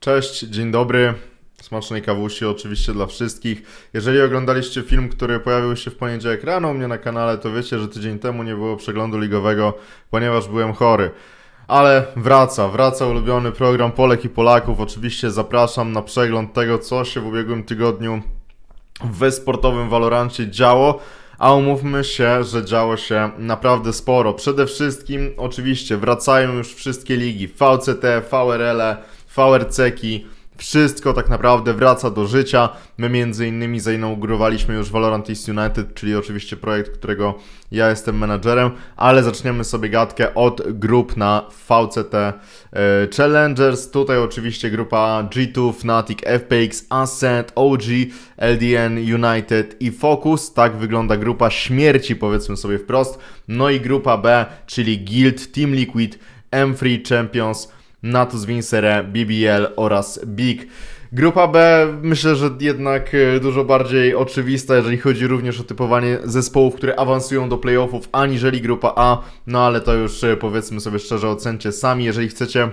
Cześć, dzień dobry. Smacznej kawusi oczywiście dla wszystkich. Jeżeli oglądaliście film, który pojawił się w poniedziałek rano u mnie na kanale, to wiecie, że tydzień temu nie było przeglądu ligowego, ponieważ byłem chory. Ale wraca, wraca ulubiony program Polek i Polaków. Oczywiście zapraszam na przegląd tego, co się w ubiegłym tygodniu w sportowym Valorancie działo. A umówmy się, że działo się naprawdę sporo. Przede wszystkim, oczywiście, wracają już wszystkie ligi: VCT, VRL, VRC-ki. Wszystko tak naprawdę wraca do życia. My między innymi zainaugurowaliśmy już Valorant East United, czyli oczywiście projekt, którego ja jestem menadżerem, ale zaczniemy sobie gadkę od grup na VCT e, Challengers. Tutaj oczywiście grupa G2, Fnatic, FPX, Ascent, OG, LDN, United i Focus. Tak wygląda grupa śmierci, powiedzmy sobie wprost. No i grupa B, czyli Guild, Team Liquid, M3 Champions, Natus Vincere, BBL oraz Big. Grupa B myślę, że jednak e, dużo bardziej oczywista, jeżeli chodzi również o typowanie zespołów, które awansują do playoffów, aniżeli grupa A. No ale to już e, powiedzmy sobie szczerze, ocencie sami. Jeżeli chcecie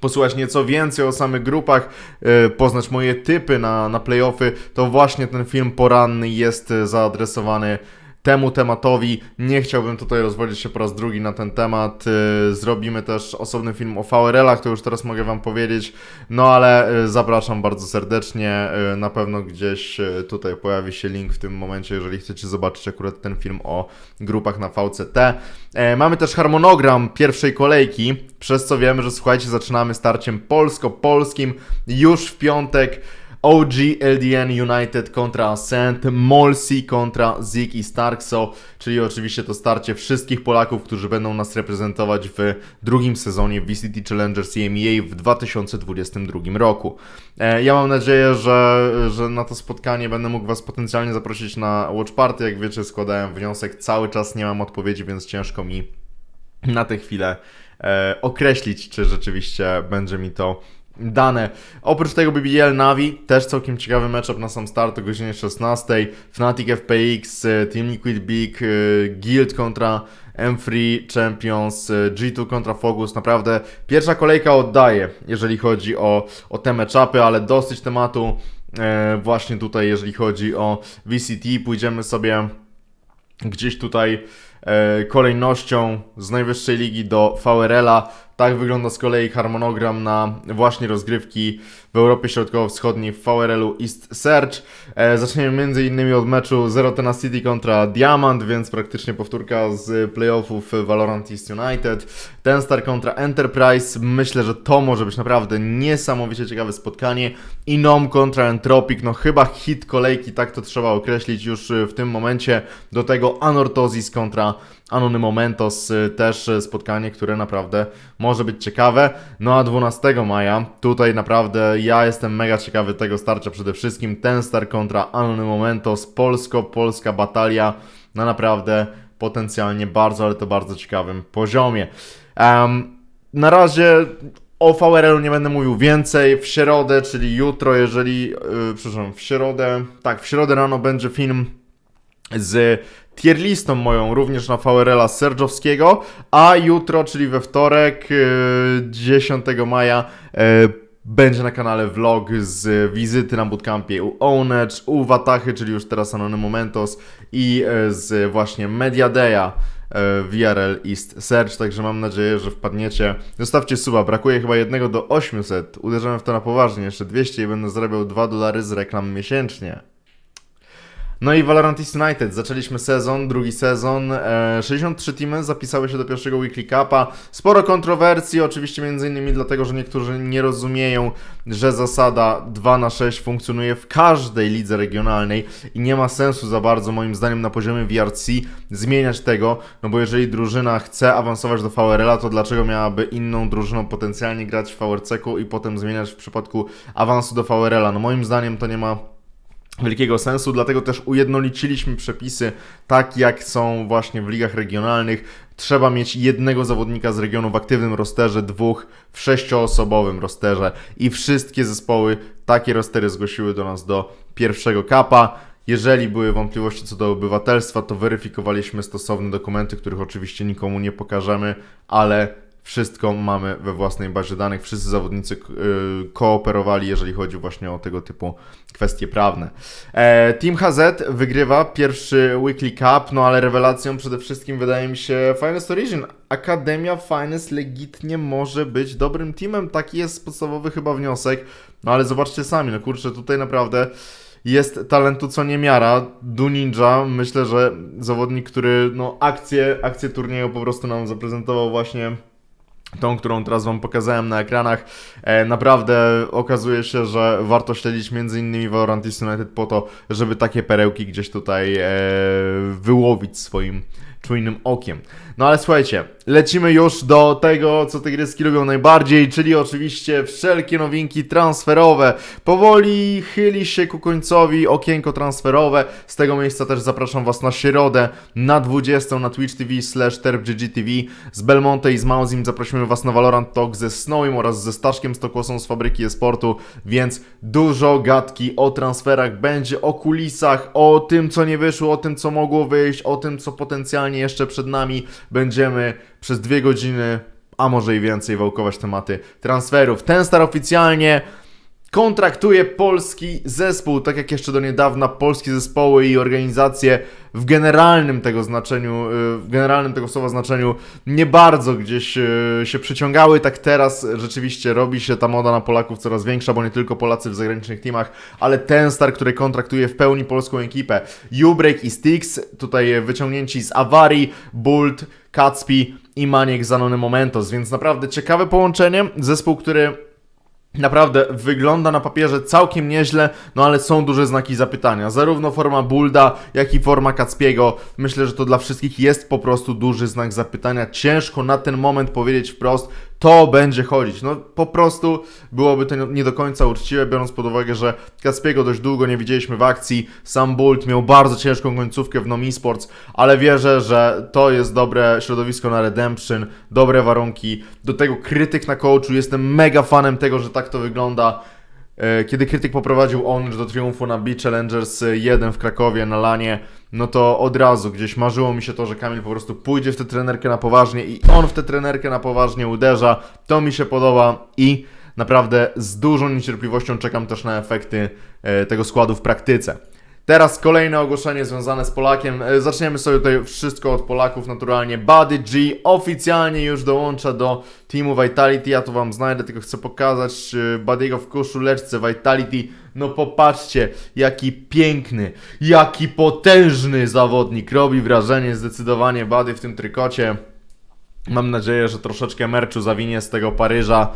posłuchać nieco więcej o samych grupach, e, poznać moje typy na, na playoffy, to właśnie ten film poranny jest zaadresowany temu tematowi. Nie chciałbym tutaj rozwodzić się po raz drugi na ten temat. E, Zrobimy też osobny film o VRL-ach, to już teraz mogę Wam powiedzieć. No ale e, zapraszam bardzo serdecznie. E, Na pewno gdzieś tutaj pojawi się link w tym momencie, jeżeli chcecie zobaczyć akurat ten film o grupach na VCT. E, Mamy też harmonogram pierwszej kolejki, przez co wiemy, że słuchajcie, zaczynamy starciem polsko-polskim już w piątek. OG LDN United kontra Ascent, Molsi kontra Zik i Starkso, czyli oczywiście to starcie wszystkich Polaków, którzy będą nas reprezentować w drugim sezonie VCT Challengers EMEA w 2022 roku. E, Ja mam nadzieję, że, że na to spotkanie będę mógł Was potencjalnie zaprosić na Watch Party. Jak wiecie, składałem wniosek, cały czas nie mam odpowiedzi, więc ciężko mi na tę chwilę e, określić, czy rzeczywiście będzie mi to dane. Oprócz tego BBL Navi, też całkiem ciekawy matchup na sam start o godzinie 16. Fnatic FPX, e, Team Liquid Big, e, Guild kontra M3 Champions, e, G2 kontra Focus. Naprawdę pierwsza kolejka oddaje, jeżeli chodzi o, o te matchupy, ale dosyć tematu e, właśnie tutaj, jeżeli chodzi o VCT. Pójdziemy sobie gdzieś tutaj e, kolejnością z najwyższej ligi do VRL-a. Tak wygląda z kolei harmonogram na właśnie rozgrywki w Europie Środkowo-Wschodniej w VRL-u East Search. E, zaczniemy m.in. od meczu Zero Tenacity kontra Diamond, więc praktycznie powtórka z playoffów Valorant East United. Tenstar kontra Enterprise. Myślę, że to może być naprawdę niesamowicie ciekawe spotkanie. Inom kontra Entropic, no chyba hit kolejki, tak to trzeba określić już w tym momencie. Do tego Anortozis kontra Anony Momentos, y, też y, spotkanie, które naprawdę może być ciekawe. No a 12 maja, tutaj naprawdę ja jestem mega ciekawy tego starcia przede wszystkim. Tenstar kontra Anony Momentos, polsko-polska batalia na naprawdę potencjalnie bardzo, ale to bardzo ciekawym poziomie. Em, na razie o VRL-u nie będę mówił więcej. W środę, czyli jutro, jeżeli. Yy, przepraszam, w środę. Tak, w środę rano będzie film z tier listą moją również na VRL-a Serżowskiego, a jutro, czyli we wtorek, yy, 10 maja, yy, będzie na kanale vlog z wizyty na bootcampie u Ownedge, u Watachy, czyli już teraz Anony Momentos i yy, z właśnie Media Day'a e, VRL East Search, także mam nadzieję, że wpadniecie. Zostawcie suba, brakuje chyba jednego do 800. Uderzamy w to na poważnie, jeszcze 200 i będę zarabiał 2 dolary z reklam miesięcznie. No i Valorant East United. Zaczęliśmy sezon, drugi sezon. E, 63 teamy zapisały się do pierwszego Weekly Cupa. Sporo kontrowersji, oczywiście między innymi dlatego, że niektórzy nie rozumieją, że zasada 2 na 6 funkcjonuje w każdej lidze regionalnej i nie ma sensu za bardzo moim zdaniem na poziomie VRC zmieniać tego, no bo jeżeli drużyna chce awansować do VRL-a, to dlaczego miałaby inną drużyną potencjalnie grać w VRC-ku i potem zmieniać w przypadku awansu do VRL-a? No moim zdaniem to nie ma wielkiego sensu, dlatego też ujednoliciliśmy przepisy tak jak są właśnie w ligach regionalnych. Trzeba mieć jednego zawodnika z regionu w aktywnym rosterze, dwóch w sześcioosobowym rosterze i wszystkie zespoły takie rostery zgłosiły do nas do pierwszego kapa. Jeżeli były wątpliwości co do obywatelstwa, to weryfikowaliśmy stosowne dokumenty, których oczywiście nikomu nie pokażemy, ale wszystko mamy we własnej bazie danych. Wszyscy zawodnicy y, kooperowali, jeżeli chodzi właśnie o tego typu kwestie prawne. E, Team HZ wygrywa pierwszy Weekly Cup, no ale rewelacją przede wszystkim wydaje mi się Finest Origin. Akademia Finest legitnie może być dobrym teamem, taki jest podstawowy chyba wniosek. No ale zobaczcie sami, no kurczę, tutaj naprawdę jest talentu co niemiara. Du Ninja, myślę, że zawodnik, który no akcję, akcję turnieju po prostu nam zaprezentował właśnie tą, którą teraz Wam pokazałem na ekranach. E, naprawdę okazuje się, że warto śledzić m.in. Valorant United po to, żeby takie perełki gdzieś tutaj e, wyłowić swoim czujnym okiem. No ale słuchajcie, lecimy już do tego, co tygryski lubią najbardziej, czyli oczywiście wszelkie nowinki transferowe. Powoli chyli się ku końcowi okienko transferowe. Z tego miejsca też zapraszam Was na środę na 20 na Twitch TV slash TerpGGTV. Z Belmonte i z Mauzim zaprosimy Was na Valorant Talk ze Snowim oraz ze Staszkiem Stokłosą z Fabryki Esportu, więc dużo gadki o transferach będzie, o kulisach, o tym, co nie wyszło, o tym, co mogło wyjść, o tym, co potencjalnie jeszcze przed nami. Będziemy przez dwie godziny, a może i więcej, wałkować tematy transferów. Ten star oficjalnie kontraktuje polski zespół, tak jak jeszcze do niedawna polskie zespoły i organizacje w generalnym tego znaczeniu, y, w generalnym tego słowa znaczeniu nie bardzo gdzieś y, się przyciągały, tak teraz rzeczywiście robi się ta moda na Polaków coraz większa, bo nie tylko Polacy w zagranicznych teamach, ale ten star, który kontraktuje w pełni polską ekipę. Ubreak i Styx, tutaj wyciągnięci z awarii, Bult, Kacpi i Maniek z Anony Momentos, więc naprawdę ciekawe połączenie, zespół, który Naprawdę wygląda na papierze całkiem nieźle, no ale są duże znaki zapytania. Zarówno forma Bulda, jak i forma Kacpiego. Myślę, że to dla wszystkich jest po prostu duży znak zapytania. Ciężko na ten moment powiedzieć wprost, to będzie chodzić. No po prostu byłoby to nie do końca uczciwe, biorąc pod uwagę, że Kacpiego dość długo nie widzieliśmy w akcji. Sam Bult miał bardzo ciężką końcówkę w Nomi Sports, ale wierzę, że to jest dobre środowisko na Redemption, dobre warunki. Do tego krytyk na coachu. Jestem mega fanem tego, że tak to wygląda. E, Kiedy krytyk poprowadził Orange do triumfu na Beach Challengers 1 w Krakowie na lanie, no to od razu gdzieś marzyło mi się to, że Kamil po prostu pójdzie w tę trenerkę na poważnie i on w tę trenerkę na poważnie uderza. To mi się podoba i naprawdę z dużą niecierpliwością czekam też na efekty e, tego składu w praktyce. Teraz kolejne ogłoszenie związane z Polakiem. E, Zaczniemy sobie tutaj wszystko od Polaków naturalnie. Buddy G oficjalnie już dołącza do teamu Vitality. Ja tu Wam znajdę, tylko chcę pokazać e, Buddy'ego w koszuleczce Vitality. No popatrzcie, jaki piękny, jaki potężny zawodnik. Robi wrażenie zdecydowanie Buddy w tym trykocie. Mam nadzieję, że troszeczkę merczu zawinie z tego Paryża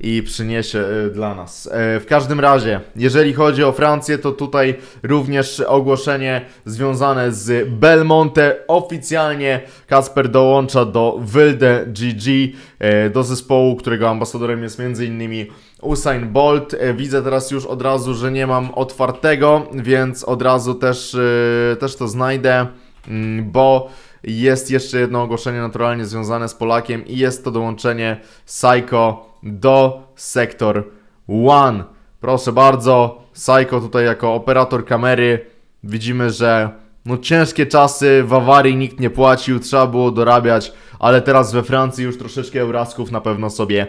i przyniesie y, dla nas. E, W każdym razie, jeżeli chodzi o Francję, to tutaj również ogłoszenie związane z Belmonte. Oficjalnie Kasper dołącza do Wilde GG, e, do zespołu, którego ambasadorem jest m.in. Usain Bolt. E, Widzę teraz już od razu, że nie mam otwartego, więc od razu też, e, też to znajdę, mm, bo jest jeszcze jedno ogłoszenie naturalnie związane z Polakiem i jest to dołączenie Psycho do Sektor One. Proszę bardzo, Psycho tutaj jako operator kamery. Widzimy, że no ciężkie czasy, w awarii nikt nie płacił, trzeba było dorabiać, ale teraz we Francji już troszeczkę eurasków na pewno sobie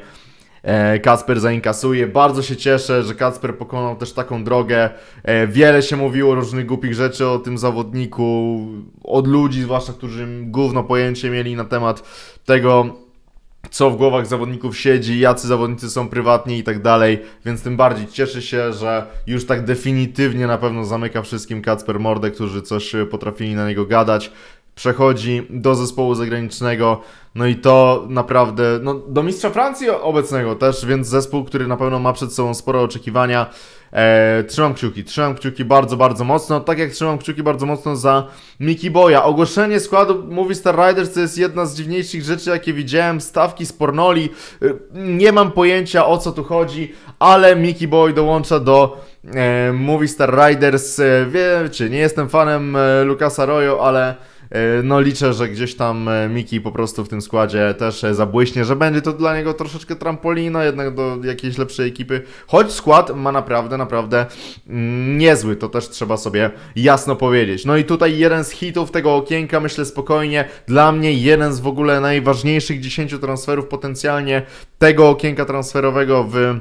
e, Kacper zainkasuje. Bardzo się cieszę, że Kacper pokonał też taką drogę. E, Wiele się mówiło różnych głupich rzeczy o tym zawodniku, od ludzi zwłaszcza, którzy gówno pojęcie mieli na temat tego, co w głowach zawodników siedzi, jacy zawodnicy są prywatni i tak dalej, więc tym bardziej cieszę się, że już tak definitywnie na pewno zamyka wszystkim Kacper Mordę, którzy coś e, potrafili na niego gadać. Przechodzi do zespołu zagranicznego, no i to naprawdę, no do mistrza Francji obecnego też, więc zespół, który na pewno ma przed sobą spore oczekiwania. E, trzymam kciuki, trzymam kciuki bardzo, bardzo mocno, tak jak trzymam kciuki bardzo mocno za Mickey Boya. Ogłoszenie składu Movie Star Riders to jest jedna z dziwniejszych rzeczy, jakie widziałem, stawki z pornoli, Y, nie mam pojęcia o co tu chodzi, ale Mickey Boy dołącza do e, Movie Star Riders, e, wiecie, nie jestem fanem e, Lucasa Royo, ale E, No liczę, że gdzieś tam e, Miki po prostu w tym składzie też e, zabłyśnie, że będzie to dla niego troszeczkę trampolina jednak do jakiejś lepszej ekipy. Choć skład ma naprawdę, naprawdę mm, niezły, to też trzeba sobie jasno powiedzieć. No i tutaj jeden z hitów tego okienka, myślę spokojnie, dla mnie jeden z w ogóle najważniejszych 10 transferów potencjalnie tego okienka transferowego w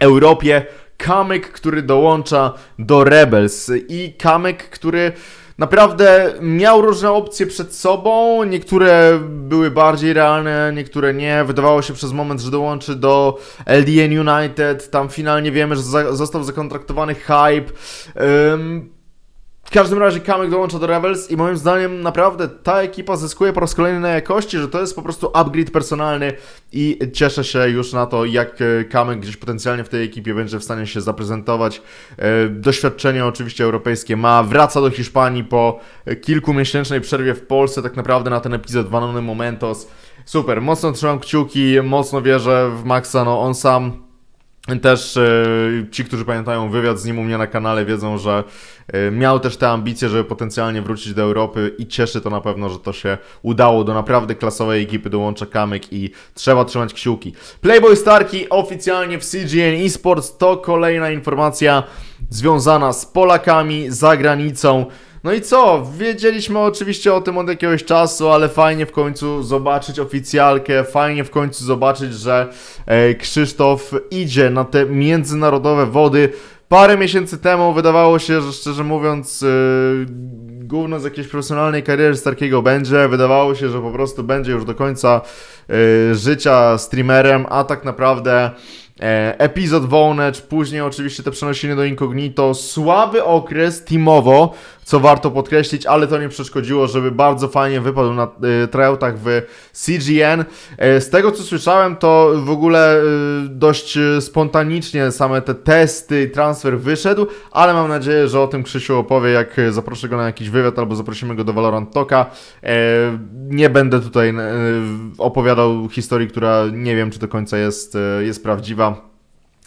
Europie. Kamyk, który dołącza do Rebels i Kamyk, który naprawdę miał różne opcje przed sobą. Niektóre były bardziej realne, niektóre nie. Wydawało się przez moment, że dołączy do LDN United. Tam finalnie wiemy, że został zakontraktowany Hype. Ym, w każdym razie Kamek dołącza do Rebels i moim zdaniem naprawdę ta ekipa zyskuje po raz kolejny na jakości, że to jest po prostu upgrade personalny i cieszę się już na to, jak e, Kamek gdzieś potencjalnie w tej ekipie będzie w stanie się zaprezentować. E, Doświadczenie oczywiście europejskie ma, wraca do Hiszpanii po e, kilkumiesięcznej przerwie w Polsce, tak naprawdę na ten epizod Vanony Momentos. Super, mocno trzymam kciuki, mocno wierzę w Maxa, no on sam też e, ci, którzy pamiętają wywiad z nim u mnie na kanale, wiedzą, że e, miał też te ambicje, żeby potencjalnie wrócić do Europy i cieszy to na pewno, że to się udało. Do naprawdę klasowej ekipy dołącza Kamyk i trzeba trzymać kciuki. Playboy Starki oficjalnie w CGN Esports to kolejna informacja związana z Polakami za granicą. No i co? Wiedzieliśmy oczywiście o tym od jakiegoś czasu, ale fajnie w końcu zobaczyć oficjalkę, fajnie w końcu zobaczyć, że e, Krzysztof idzie na te międzynarodowe wody. Parę miesięcy temu wydawało się, że szczerze mówiąc, yy, gówno z jakiejś profesjonalnej kariery Starkiego będzie. Wydawało się, że po prostu będzie już do końca yy, życia streamerem, a tak naprawdę epizod Wołnecz, później oczywiście te przenosiny do Incognito. Słaby okres teamowo, co warto podkreślić, ale to nie przeszkodziło, żeby bardzo fajnie wypadł na y, tryoutach w CGN. E, z tego co słyszałem, to w ogóle y, dość spontanicznie same te testy transfer wyszedł, ale mam nadzieję, że o tym Krzysiu opowie, jak zaproszę go na jakiś wywiad albo zaprosimy go do Valorant Talka. E, nie będę tutaj y, opowiadał historii, która nie wiem, czy do końca jest, y, jest prawdziwa.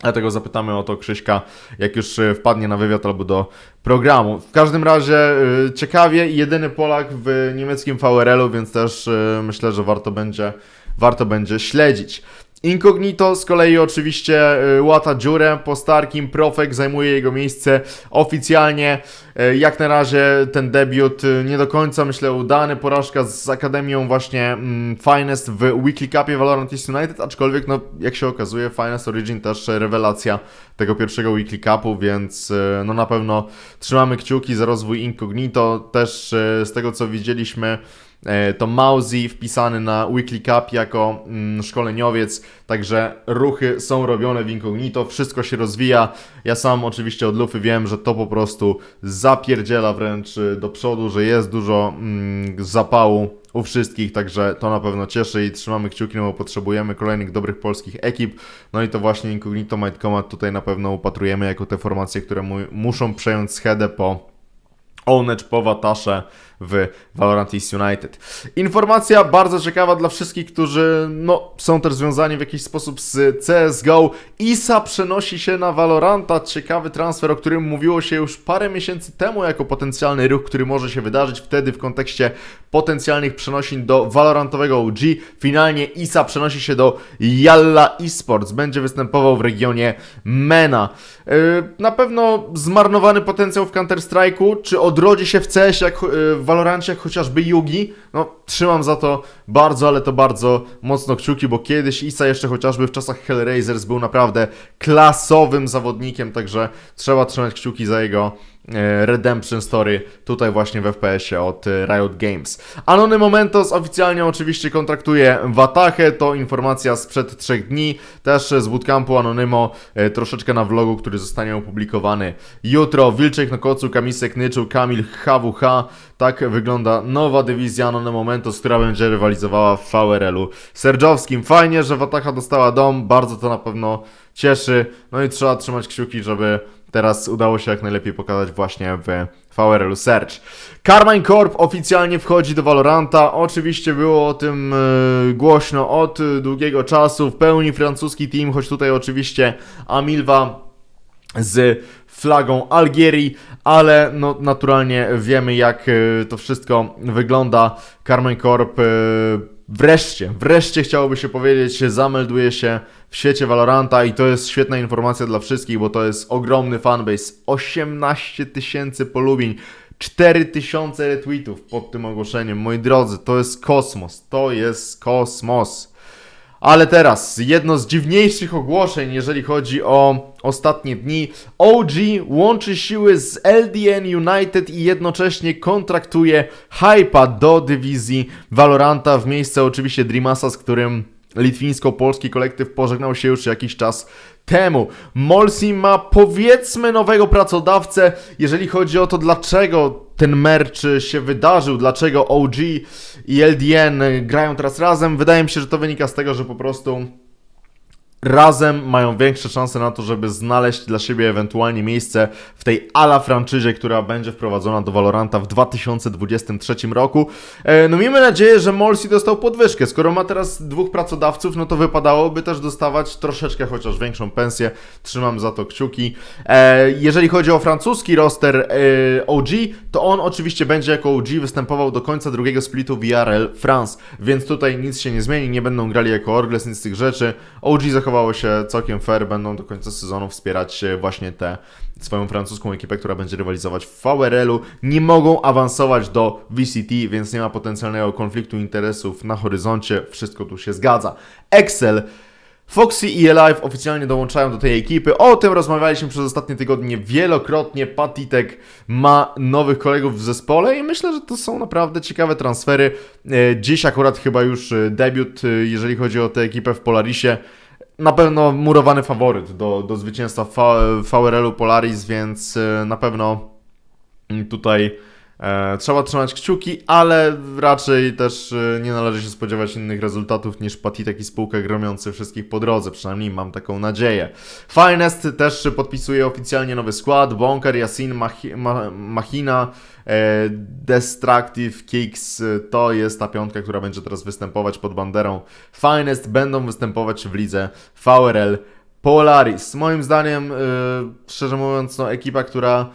Dlatego zapytamy o to Krzyśka, jak już e, wpadnie na wywiad albo do programu. W każdym razie e, ciekawie, jedyny Polak w niemieckim VRL-u, więc też e, myślę, że warto będzie, warto będzie śledzić. Incognito z kolei oczywiście y, łata dziurę po Starkim, Profek zajmuje jego miejsce oficjalnie. Y, Jak na razie ten debiut y, nie do końca myślę udany, porażka z Akademią właśnie mm, Finest w Weekly Cupie Valorant East United, aczkolwiek no jak się okazuje Finest Origin też rewelacja tego pierwszego Weekly Cupu, więc no na pewno trzymamy kciuki za rozwój Incognito, też z tego co widzieliśmy to Mauzi wpisany na Weekly Cup jako mm, szkoleniowiec, także ruchy są robione w Incognito, wszystko się rozwija. Ja sam oczywiście od lufy wiem, że to po prostu zapierdziela wręcz y, do przodu, że jest dużo mm, zapału u wszystkich, także to na pewno cieszy i trzymamy kciuki, no bo potrzebujemy kolejnych dobrych polskich ekip. No i to właśnie Incognito Might Command tutaj na pewno upatrujemy jako te formacje, które mu, muszą przejąć schedę po Ownedge po Watasze w Valorant East United. Informacja bardzo ciekawa dla wszystkich, którzy no, są też związani w jakiś sposób z CSGO. ISA przenosi się na Valoranta. Ciekawy transfer, o którym mówiło się już parę miesięcy temu jako potencjalny ruch, który może się wydarzyć wtedy w kontekście potencjalnych przenosin do Valorantowego OG. Finalnie ISA przenosi się do Yalla Esports. Będzie występował w regionie MENA. Yy, na pewno zmarnowany potencjał w Counter-Strike'u. Czy odrodzi się w CS jak yy, w Valorancie, jak chociażby Yugi? No, trzymam za to bardzo, ale to bardzo mocno kciuki, bo kiedyś Isa jeszcze chociażby w czasach Hellraisers był naprawdę klasowym zawodnikiem, także trzeba trzymać kciuki za jego Redemption Story tutaj właśnie w FPS-ie od e, Riot Games. Anony Momentos oficjalnie oczywiście kontraktuje Watachę, to informacja sprzed trzech dni, też z bootcampu Anonymo, e, troszeczkę na vlogu, który zostanie opublikowany jutro. Wilczek na kocu, Kamisek Nyczu, Kamil HWH, tak wygląda nowa dywizja Anony Momentos, która będzie rywalizowała w VRL-u Serdzowskim. Fajnie, że Watacha dostała dom, bardzo to na pewno cieszy, no i trzeba trzymać kciuki, żeby teraz udało się jak najlepiej pokazać właśnie w VRL Search. Carmine Corp oficjalnie wchodzi do Valoranta. Oczywiście było o tym e, głośno od długiego czasu. W pełni francuski team, choć tutaj oczywiście Amilva z flagą Algierii, ale no, naturalnie wiemy jak e, to wszystko wygląda. Carmen Corp e, wreszcie, wreszcie chciałoby się powiedzieć, zamelduje się w świecie Valoranta i to jest świetna informacja dla wszystkich, bo to jest ogromny fanbase. 18 tysięcy polubień. 4000 retweetów pod tym ogłoszeniem. Moi drodzy, to jest kosmos. To jest kosmos. Ale teraz, jedno z dziwniejszych ogłoszeń, jeżeli chodzi o ostatnie dni. OG łączy siły z LDN United i jednocześnie kontraktuje Hypa do dywizji Valoranta w miejsce oczywiście Dreamasa, z którym litwińsko-polski kolektyw pożegnał się już jakiś czas temu. Molsi ma powiedzmy nowego pracodawcę, jeżeli chodzi o to, dlaczego ten merch się wydarzył, dlaczego OG i LDN grają teraz razem. Wydaje mi się, że to wynika z tego, że po prostu razem mają większe szanse na to, żeby znaleźć dla siebie ewentualnie miejsce w tej ala franczyzie, która będzie wprowadzona do Valoranta w 2023 roku. E, no miejmy nadzieję, że Molsi dostał podwyżkę. Skoro ma teraz dwóch pracodawców, no to wypadałoby też dostawać troszeczkę chociaż większą pensję. Trzymam za to kciuki. E, jeżeli chodzi o francuski roster e, OG, to on oczywiście będzie jako OG występował do końca drugiego splitu VRL France, więc tutaj nic się nie zmieni, nie będą grali jako Orgles, nic z tych rzeczy. OG zachowało się całkiem fair, będą do końca sezonu wspierać właśnie tę swoją francuską ekipę, która będzie rywalizować w VRL-u. Nie mogą awansować do VCT, więc nie ma potencjalnego konfliktu interesów na horyzoncie. Wszystko tu się zgadza. Excel Foxy i Alive oficjalnie dołączają do tej ekipy. O tym rozmawialiśmy przez ostatnie tygodnie wielokrotnie. Patitek ma nowych kolegów w zespole i myślę, że to są naprawdę ciekawe transfery. E, Dziś akurat chyba już e, debiut, e, jeżeli chodzi o tę ekipę w Polarisie. Na pewno murowany faworyt do, do zwycięstwa VRL-u Polaris, więc e, na pewno tutaj e, trzeba trzymać kciuki, ale raczej też e, nie należy się spodziewać innych rezultatów niż Patitek i spółka gromiący wszystkich po drodze, przynajmniej mam taką nadzieję. Finest też podpisuje oficjalnie nowy skład, Bonker, Yasin, Machi, Ma, Machina, e, Destructive Kicks, e, to jest ta piątka, która będzie teraz występować pod banderą Finest, będą występować w lidze VRL Polaris. Moim zdaniem, e, szczerze mówiąc, no, ekipa, która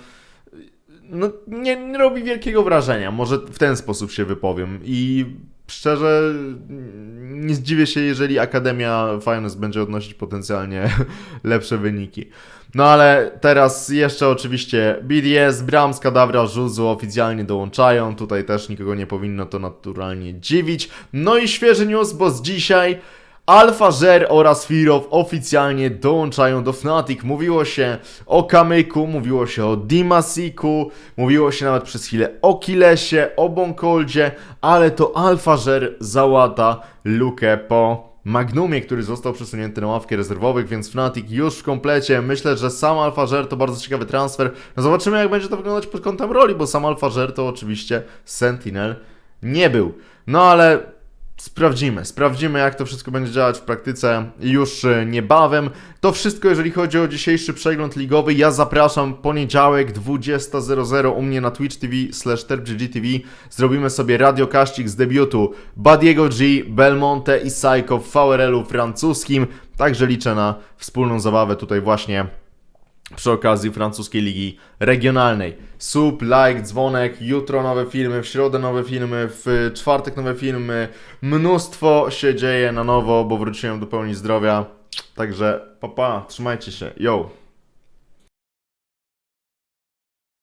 no, nie, nie robi wielkiego wrażenia. Może w ten sposób się wypowiem. I szczerze nie zdziwię się, jeżeli Akademia Finance będzie odnosić potencjalnie lepsze wyniki. No ale teraz jeszcze oczywiście BDS, Brahms, Kadawra, Żuzu oficjalnie dołączają. Tutaj też nikogo nie powinno to naturalnie dziwić. No i świeży news, bo z dzisiaj Alfa Żer oraz Firow oficjalnie dołączają do Fnatic. Mówiło się o Kamyku, mówiło się o Dimasiku, mówiło się nawet przez chwilę o Kilesie, o Bonkoldzie, ale to Alfa Żer załata lukę po Magnumie, który został przesunięty na ławkę rezerwowych, więc Fnatic już w komplecie. Myślę, że sam Alfa Żer to bardzo ciekawy transfer. No zobaczymy, jak będzie to wyglądać pod kątem roli, bo sam Alfa Żer to oczywiście Sentinel nie był. No ale Sprawdzimy, sprawdzimy jak to wszystko będzie działać w praktyce już e, niebawem. To wszystko jeżeli chodzi o dzisiejszy przegląd ligowy. Ja zapraszam poniedziałek 20.00 u mnie na Twitch TV slash TV. Zrobimy sobie radiokaścik z debiutu Badiego G, Belmonte i Psycho w VRL-u francuskim. Także liczę na wspólną zabawę tutaj właśnie przy okazji francuskiej ligi regionalnej. Sub, like, dzwonek, jutro nowe filmy, w środę nowe filmy, w czwartek nowe filmy. Mnóstwo się dzieje na nowo, bo wróciłem do pełni zdrowia. Także papa, trzymajcie się. Yo!